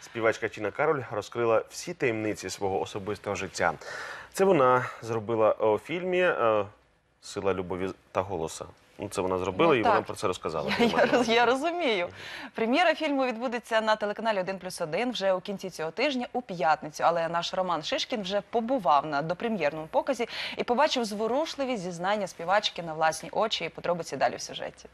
Співачка Тіна Кароль розкрила всі таємниці свого особистого життя. Це вона зробила у фільмі е, Сила любові та голоса. Ну, це вона зробила, Ну, і вона про це розказала. Я, я, я розумію. Прем'єра фільму відбудеться на телеканалі 1 плюс 1 вже у кінці цього тижня у п'ятницю. Але наш Роман Шишкін вже побував на допрем'єрному показі і побачив зворушливі зізнання співачки на власні очі і подробиці далі в сюжеті.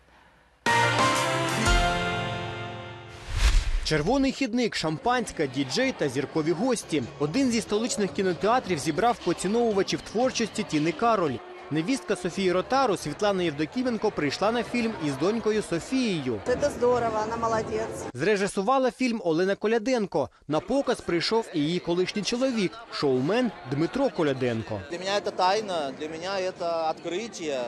Червоний хідник, шампанська, діджей та зіркові гості. Один зі столичних кінотеатрів зібрав поціновувачів творчості Тіни Кароль. Невістка Софії Ротару Світлана Євдокіменко прийшла на фільм із донькою Софією. Это здорово, она молодец. Зрежисувала фільм Олена Коляденко. На показ прийшов і її колишній чоловік, шоумен Дмитро Коляденко. Для меня это тайна, для меня это открытие,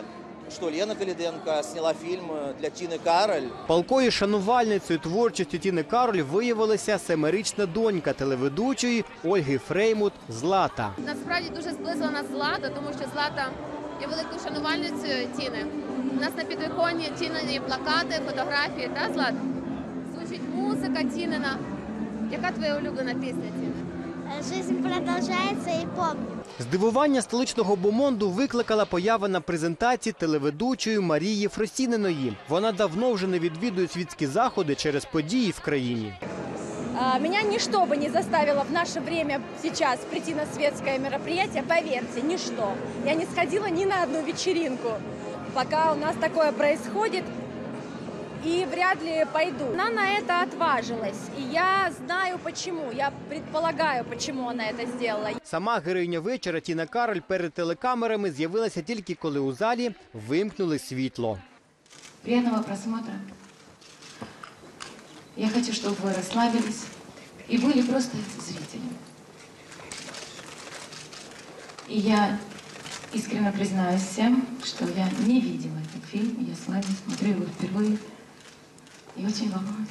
что Лена Калиденко сняла фильм для Тины Кароль. Палкою шанувальницею творчості Тіни Кароль виявилася семирічна донька телеведучої Ольги Фреймут Злата. Насправді дуже зблизила нас Злата, тому що Злата є великою шанувальницею Тіни. У нас на підвіконні Тінині плакати, фотографії, та Злат? Звучить музика Тінина. Яка твоя улюблена пісня, Тіна? Жизнь продолжается и помню. Здивування столичного бомонду викликала поява на презентації телеведучої Марії Фросіниної. Вона давно вже не відвідує світські заходи через події в країні. Меня ничто бы не заставило в наше время сейчас прийти на светское мероприятие, поверьте, ничто. Я не сходила ни на одну вечеринку, пока у нас такое происходит, и вряд ли пойду. Она на это отважилась, и я знаю почему, я предполагаю, почему она это сделала. Сама героїня вечора Тіна Кароль перед телекамерами з'явилася тільки коли у залі вимкнули світло. Приятного просмотра. Я хочу, чтобы вы расслабились и были просто зрителями. И я искренне признаюсь всем, что я не видела этот фильм. Я с вами смотрю его впервые и очень волнуюсь.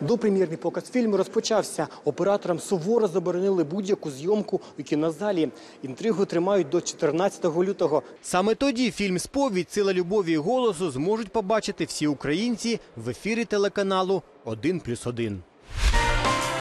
Допрем'єрний показ фільму розпочався. Операторам суворо заборонили будь-яку зйомку у кінозалі. Інтригу тримають до 14 лютого. Саме тоді фільм Сповідь Сила любові і голосу зможуть побачити всі українці в ефірі телеканалу 1+,1.